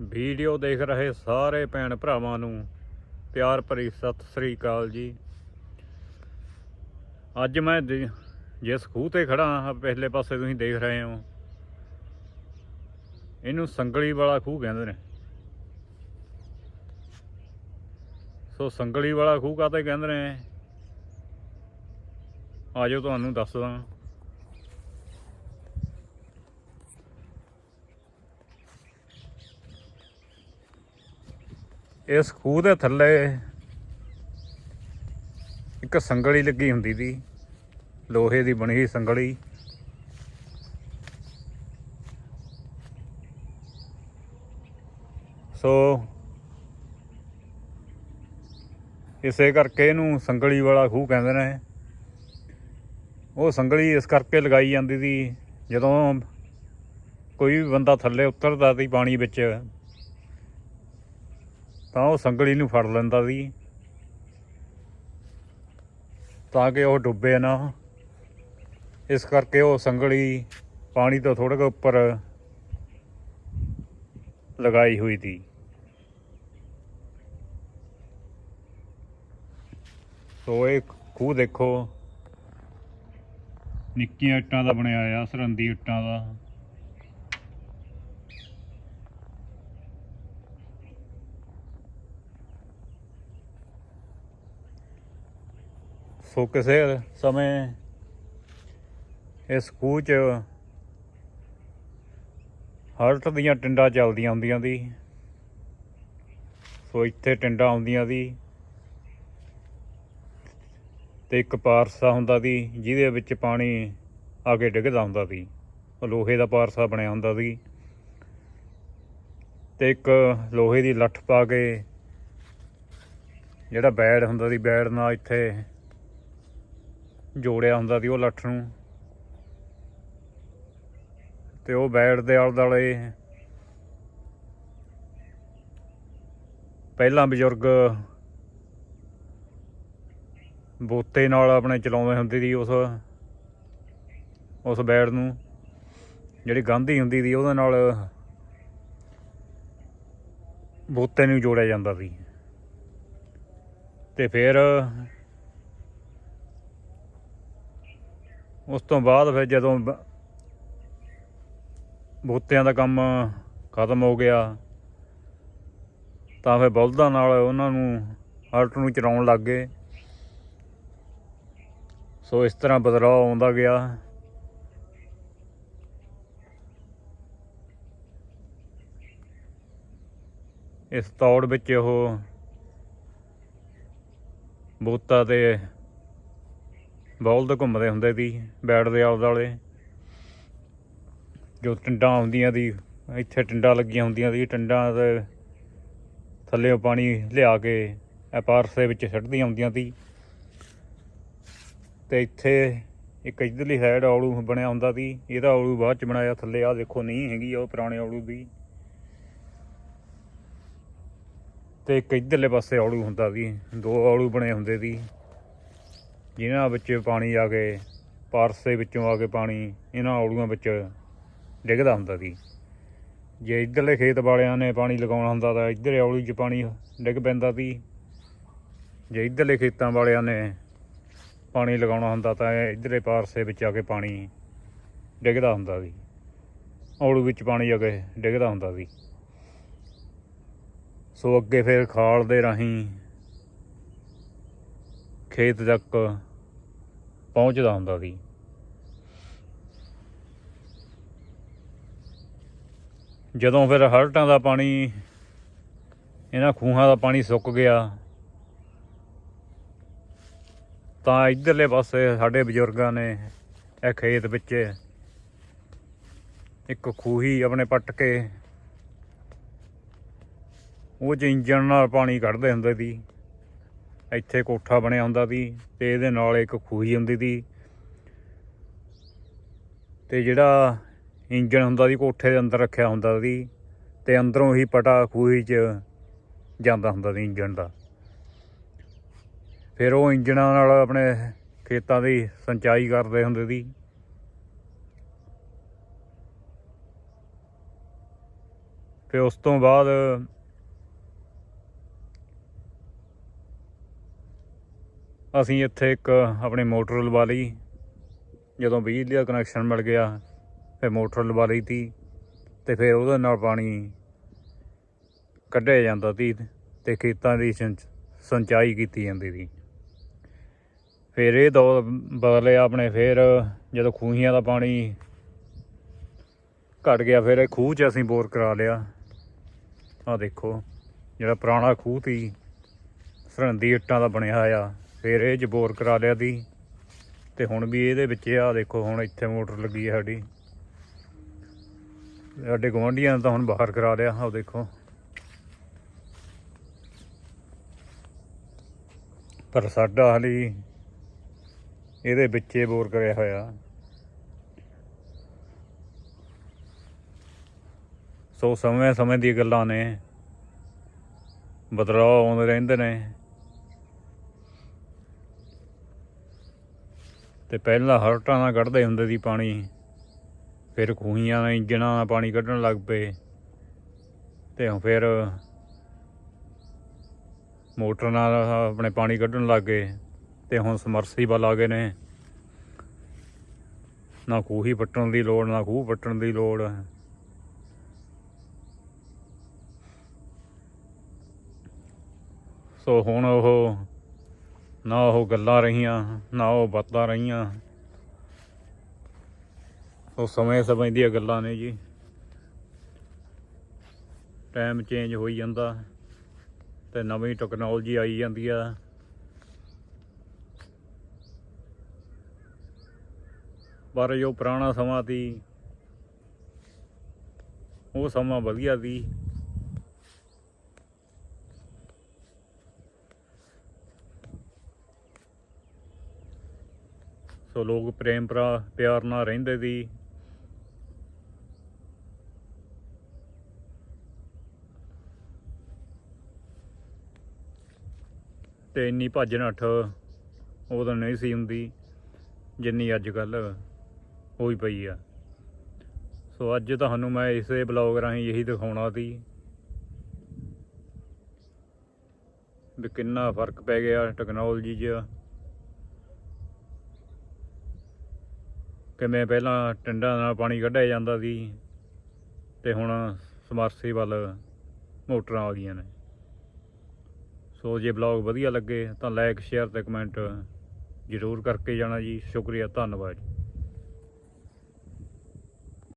Video ਦੇਖ ਰਹੇ ਸਾਰੇ ਭੈਣ ਭਰਾਵਾਂ ਨੂੰ ਪਿਆਰ ਭਰੀ ਸਤਿ ਸ੍ਰੀ ਅਕਾਲ ਜੀ। ਅੱਜ ਮੈਂ ਦੇ- ਜਿਸ ਖੂਹ ਤੇ ਖੜਾ ਹਾਂ, ਪਹਿਲੇ ਪਾਸੇ ਤੁਸੀਂ ਦੇਖ ਰਹੇ ਹੋ। ਇਹਨੂੰ ਸੰਗਲੀ ਵਾਲਾ ਖੂਹ ਕਹਿੰਦੇ ਨੇ। ਸੋ ਸੰਗਲੀ ਵਾਲਾ ਖੂਹ ਕਾਹਤੇ ਕਹਿੰਦੇ ਨੇ? ਆਜੋ ਤੁਹਾਨੂੰ ਦੱਸਦਾ। ਇਸ ਖੂਹ ਦੇ ਥੱਲੇ ਇੱਕ ਸੰਗਲੀ ਲੱਗੀ ਹੁੰਦੀ ਸੀ ਲੋਹੇ ਦੀ ਬਣੀ ਹੋਈ ਸੰਗਲੀ। ਸੋ ਇਸੇ ਕਰਕੇ ਇਹਨੂੰ ਸੰਗਲੀ ਵਾਲਾ ਖੂਹ ਕਹਿੰਦੇ ਨੇ। ਉਹ ਸੰਗਲੀ ਇਸ ਕਰਕੇ ਲਗਾਈ ਜਾਂਦੀ ਸੀ ਜਦੋਂ ਕੋਈ ਵੀ ਬੰਦਾ ਥੱਲੇ ਉਤਰਦਾ ਸੀ ਪਾਣੀ ਵਿੱਚ ਤਾਂ ਉਹ ਸੰਗਲੀ ਨੂੰ ਫੜ ਲੈਂਦਾ ਸੀ। ਤਾਂ ਕਿ ਉਹ ਡੁੱਬੇ ਨਾ। ਇਸ ਕਰਕੇ ਉਹ ਸੰਗਲੀ ਪਾਣੀ ਤੋਂ ਥੋੜਾ ਜਿਹਾ ਉੱਪਰ ਲਗਾਈ ਹੋਈ ਸੀ। ਸੋ ਇਹ ਖੂਹ ਦੇਖੋ। ਨਿੱਕੀਆਂ ਇੱਟਾਂ ਦਾ ਬਣਿਆ ਆ ਸਰੰਦੀ ਇੱਟਾਂ ਦਾ। ਸੋ ਕਿਸੇ ਸਮੇਂ ਇਸ ਖੂਹ 'ਚ ਹਰਟ ਦੀਆਂ ਟਿੰਡਾਂ ਚੱਲਦੀਆਂ ਹੁੰਦੀਆਂ ਦੀ ਸੋ ਇੱਥੇ ਟਿੰਡਾਂ ਆਉਂਦੀਆਂ ਦੀ ਤੇ ਇੱਕ ਪਾਰਸਾ ਹੁੰਦਾ ਸੀ ਜਿਹਦੇ ਵਿੱਚ ਪਾਣੀ ਆ ਕੇ ਡਿੱਗਦਾ ਹੁੰਦਾ ਸੀ। ਉਹ ਲੋਹੇ ਦਾ ਪਾਰਸਾ ਬਣਿਆ ਹੁੰਦਾ ਸੀ ਤੇ ਇੱਕ ਲੋਹੇ ਦੀ ਲੱਠ ਪਾ ਕੇ ਜਿਹੜਾ ਬੈੜ ਹੁੰਦਾ ਸੀ, ਬੈੜ ਨਾਲ ਇੱਥੇ ਜੋੜਿਆ ਹੁੰਦਾ ਸੀ ਉਹ ਲੱਠ ਨੂੰ। ਤੇ ਉਹ ਬੈੜ ਦੇ ਆਲੇ ਦੁਆਲੇ ਪਹਿਲਾਂ ਬਜ਼ੁਰਗ ਬੋਤੇ ਨਾਲ ਆਪਣੇ ਚਲਾਉਂਦੇ ਹੁੰਦੇ ਸੀ ਉਸ ਉਸ ਬੈੜ ਨੂੰ। ਜਿਹੜੀ ਗਾਂਧੀ ਹੁੰਦੀ ਸੀ ਉਹਦੇ ਨਾਲ ਬੋਤੇ ਨੂੰ ਜੋੜਿਆ ਜਾਂਦਾ ਸੀ। ਤੇ ਫਿਰ ਉਸ ਤੋਂ ਬਾਅਦ ਫਿਰ ਜਦੋਂ ਬ- ਬੋਤਿਆਂ ਦਾ ਕੰਮ ਖਤਮ ਹੋ ਗਿਆ, ਤਾਂ ਫਿਰ ਬਲਦਾਂ ਨਾਲ ਉਹਨਾਂ ਨੂੰ ਹਲਟ ਨੂੰ ਚਰਾਉਣ ਲੱਗ ਗਏ। ਸੋ ਇਸ ਤਰ੍ਹਾਂ ਬਦਲਾਅ ਆਉਂਦਾ ਗਿਆ। ਇਸ ਤੌੜ ਵਿੱਚ ਉਹ ਬੋਤਾ ਤੇ ਬਲਦ ਘੁੰਮਦੇ ਹੁੰਦੇ ਸੀ, ਬੈਠਦੇ ਆਲੇ ਦੁਆਲੇ। ਜੋ ਟਿੰਡਾਂ ਆਉਂਦੀਆਂ ਦੀ ਇੱਥੇ ਟਿੰਡਾਂ ਲੱਗੀਆਂ ਹੁੰਦੀਆਂ ਸੀ, ਟਿੰਡਾਂ ਦੇ ਥੱਲੇੋਂ ਪਾਣੀ ਲਿਆ ਕੇ ਐਪਾਰਸ ਦੇ ਵਿੱਚ ਛੱਡਦੀਆਂ ਹੁੰਦੀਆਂ ਸੀ। ਤੇ ਇੱਥੇ ਇੱਕ ਇਧਰਲੀ ਸਾਈਡ ਔਲੂ ਬਣਿਆ ਹੁੰਦਾ ਸੀ, ਇਹਦਾ ਔਲੂ ਬਾਅਦ ਚ ਬਣਾਇਆ, ਥੱਲੇ ਆ ਦੇਖੋ ਨਹੀਂ ਹੈਗੀ ਉਹ ਪੁਰਾਣੇ ਔਲੂ ਦੀ। ਤੇ ਇੱਕ ਇਧਰਲੇ ਪਾਸੇ ਔਲੂ ਹੁੰਦਾ ਸੀ, ਦੋ ਔਲੂ ਬਣੇ ਹੁੰਦੇ ਸੀ। ਜਿਨ੍ਹਾਂ ਵਿੱਚ ਪਾਣੀ ਆ ਕੇ, ਪਾਰਸੇ ਵਿੱਚੋਂ ਆ ਕੇ ਪਾਣੀ ਇਹਨਾਂ ਔਲੂਆਂ ਵਿੱਚ ਡਿੱਗਦਾ ਹੁੰਦਾ ਸੀ। ਜੇ ਇਧਰਲੇ ਖੇਤ ਵਾਲਿਆਂ ਨੇ ਪਾਣੀ ਲਗਾਉਣਾ ਹੁੰਦਾ ਤਾਂ ਇਧਰ ਔਲੀ 'ਚ ਪਾਣੀ ਡਿੱਗ ਪੈਂਦਾ ਸੀ। ਜੇ ਇਧਰਲੇ ਖੇਤਾਂ ਵਾਲਿਆਂ ਨੇ ਪਾਣੀ ਲਗਾਉਣਾ ਹੁੰਦਾ ਤਾਂ ਇਧਰਲੇ ਪਾਰਸੇ ਵਿੱਚ ਆ ਕੇ ਪਾਣੀ ਡਿੱਗਦਾ ਹੁੰਦਾ ਸੀ। ਔਲੂ ਵਿੱਚ ਪਾਣੀ ਆ ਕੇ ਡਿੱਗਦਾ ਹੁੰਦਾ ਸੀ। ਸੋ ਅੱਗੇ ਫਿਰ ਖਾਲ ਦੇ ਰਾਹੀਂ ਖੇਤ ਤੱਕ ਪਹੁੰਚਦਾ ਹੁੰਦਾ ਸੀ। ਜਦੋਂ ਫਿਰ ਹਲਟਾਂ ਦਾ ਪਾਣੀ, ਇਹਨਾਂ ਖੂਹਾਂ ਦਾ ਪਾਣੀ ਸੁੱਕ ਗਿਆ, ਤਾਂ ਇਧਰਲੇ ਪਾਸੇ ਸਾਡੇ ਬਜ਼ੁਰਗਾਂ ਨੇ ਇਹ ਖੇਤ ਵਿੱਚ ਇੱਕ ਖੂਹੀ ਆਪਣੇ ਪੱਟ ਕੇ, ਉਹ 'ਚ ਇੰਜਣ ਨਾਲ ਪਾਣੀ ਕੱਢਦੇ ਹੁੰਦੇ ਸੀ। ਇੱਥੇ ਕੋਠਾ ਬਣਿਆ ਹੁੰਦਾ ਸੀ ਤੇ ਇਹਦੇ ਨਾਲ ਇੱਕ ਖੂਹੀ ਹੁੰਦੀ ਸੀ। ਤੇ ਜਿਹੜਾ ਇੰਜਣ ਹੁੰਦਾ ਸੀ, ਕੋਠੇ ਦੇ ਅੰਦਰ ਰੱਖਿਆ ਹੁੰਦਾ ਸੀ ਤੇ ਅੰਦਰੋਂ ਹੀ ਪਟਾ ਖੂਹੀ 'ਚ ਜਾਂਦਾ ਹੁੰਦਾ ਸੀ ਇੰਜਣ ਦਾ। ਫਿਰ ਉਹ ਇੰਜਣਾਂ ਨਾਲ ਆਪਣੇ ਖੇਤਾਂ ਦੀ ਸਿੰਚਾਈ ਕਰਦੇ ਹੁੰਦੇ ਸੀ। ਫਿਰ ਉਸ ਤੋਂ ਬਾਅਦ ਅਸੀਂ ਇੱਥੇ ਇੱਕ ਆਪਣੀ ਮੋਟਰ ਲਵਾ ਲਈ। ਜਦੋਂ ਬਿਜਲੀ ਦਾ ਕਨੈਕਸ਼ਨ ਮਿਲ ਗਿਆ, ਫਿਰ ਮੋਟਰ ਲਵਾ ਲਈ ਤੀ ਤੇ ਫਿਰ ਉਹਦੇ ਨਾਲ ਪਾਣੀ ਕੱਢਿਆ ਜਾਂਦਾ ਤੀ ਤੇ ਖੇਤਾਂ ਦੀ ਸਿੰਚ- ਸਿੰਚਾਈ ਕੀਤੀ ਜਾਂਦੀ ਸੀ ਫਿਰ ਇਹ ਦੌਰ ਬਦਲਿਆ ਆਪਣੇ, ਫਿਰ ਜਦੋਂ ਖੂਹੀਆਂ ਦਾ ਪਾਣੀ ਘਟ ਗਿਆ, ਫਿਰ ਇਹ ਖੂਹ 'ਚ ਅਸੀਂ ਬੋਰ ਕਰਾ ਲਿਆ। ਆਹ ਦੇਖੋ, ਜਿਹੜਾ ਪੁਰਾਣਾ ਖੂਹ ਸੀ ਸਰਹੰਦੀ ਇੱਟਾਂ ਦਾ ਬਣਿਆ ਆ ਫਿਰ ਇਹ 'ਚ ਬੋਰ ਕਰਾ ਲਿਆ ਦੀ ਤੇ ਹੁਣ ਵੀ ਇਹਦੇ ਵਿੱਚ ਆ, ਦੇਖੋ ਹੁਣ ਇੱਥੇ ਮੋਟਰ ਲੱਗੀ ਹੈ ਸਾਡੀ। ਸਾਡੇ ਗੁਆਂਢੀਆਂ ਨੇ ਤਾਂ ਹੁਣ ਬਾਹਰ ਕਰਾ ਲਿਆ, ਆਹ ਦੇਖੋ। ਪਰ ਸਾਡਾ ਹਾਲੀ ਇਹਦੇ ਵਿੱਚੇ ਬੋਰ ਕਰਿਆ ਹੋਇਆ। ਸੋ ਸਮੇਂ ਸਮੇਂ ਦੀਆਂ ਗੱਲਾਂ ਨੇ। ਬਦਲਾਅ ਆਉਂਦੇ ਰਹਿੰਦੇ ਨੇ। ਤੇ ਪਹਿਲਾਂ ਹਰਟਾਂ ਨਾਲ ਕੱਢਦੇ ਹੁੰਦੇ ਸੀ ਪਾਣੀ। ਫਿਰ ਖੂਹੀਆਂ ਨਾਲ ਇੰਜਣਾਂ ਨਾਲ ਪਾਣੀ ਕੱਢਣ ਲੱਗ ਪਏ। ਤੇ ਹੁਣ ਫਿਰ ਮੋਟਰ ਨਾਲ ਆਪਣੇ ਪਾਣੀ ਕੱਢਣ ਲੱਗ ਗਏ। ਤੇ ਹੁਣ ਸਮਰਸੀਬਲ ਆ ਗਏ ਨੇ। ਨਾ ਖੂਹੀ ਪੱਟਣ ਦੀ ਲੋੜ, ਨਾ ਖੂਹ ਪੱਟਣ ਦੀ ਲੋੜ। ਸੋ ਹੁਣ ਉਹ ਨਾ ਉਹ ਗੱਲਾਂ ਰਹੀਆਂ, ਨਾ ਉਹ ਬਾਤਾਂ ਰਹੀਆਂ। ਉਹ ਸਮੇਂ ਸਮੇਂ ਦੀਆਂ ਗੱਲਾਂ ਨੇ ਜੀ। ਟਾਈਮ ਚੇਂਜ ਹੋਈ ਜਾਂਦਾ ਤੇ ਨਵੀਂ ਟੈਕਨੋਲੋਜੀ ਆਈ ਜਾਂਦੀ ਆ। ਪਰ ਜੋ ਪੁਰਾਣਾ ਸਮਾਂ ਸੀ, ਉਹ ਸਮਾਂ ਵਧੀਆ ਸੀ। ਸੋ ਲੋਕ ਪ੍ਰੇਮ ਭਰਾ ਪਿਆਰ ਨਾਲ ਰਹਿੰਦੇ ਸੀ। ਤੇ ਇੰਨੀ ਭੱਜ ਨੱਠ ਉਦੋਂ ਨਹੀਂ ਸੀ ਹੁੰਦੀ ਜਿੰਨੀ ਅੱਜ ਕੱਲ ਹੋਈ ਪਈ ਆ। ਸੋ ਅੱਜ ਤੁਹਾਨੂੰ ਮੈਂ ਇਸੇ ਬਲੌਗ ਰਾਹੀਂ ਇਹੀ ਦਿਖਾਉਣਾ ਸੀ ਵੀ ਕਿੰਨਾ ਫ਼ਰਕ ਪੈ ਗਿਆ ਟੈਕਨੋਲੋਜੀ 'ਚ। ਕਿਵੇਂ ਪਹਿਲਾਂ ਟਿੰਡਾਂ ਨਾਲ ਪਾਣੀ ਕੱਢਿਆ ਜਾਂਦਾ ਸੀ ਤੇ ਹੁਣ ਸਮਰਸੀਬਲ ਮੋਟਰਾਂ ਆ ਗਈਆਂ ਨੇ। ਸੋ ਜੇ ਬਲੌਗ ਵਧੀਆ ਲੱਗੇ ਤਾਂ ਲਾਈਕ ਸ਼ੇਅਰ ਤੇ ਕਮੈਂਟ ਜ਼ਰੂਰ ਕਰਕੇ ਜਾਣਾ ਜੀ। ਸ਼ੁਕਰੀਆ, ਧੰਨਵਾਦ ਜੀ।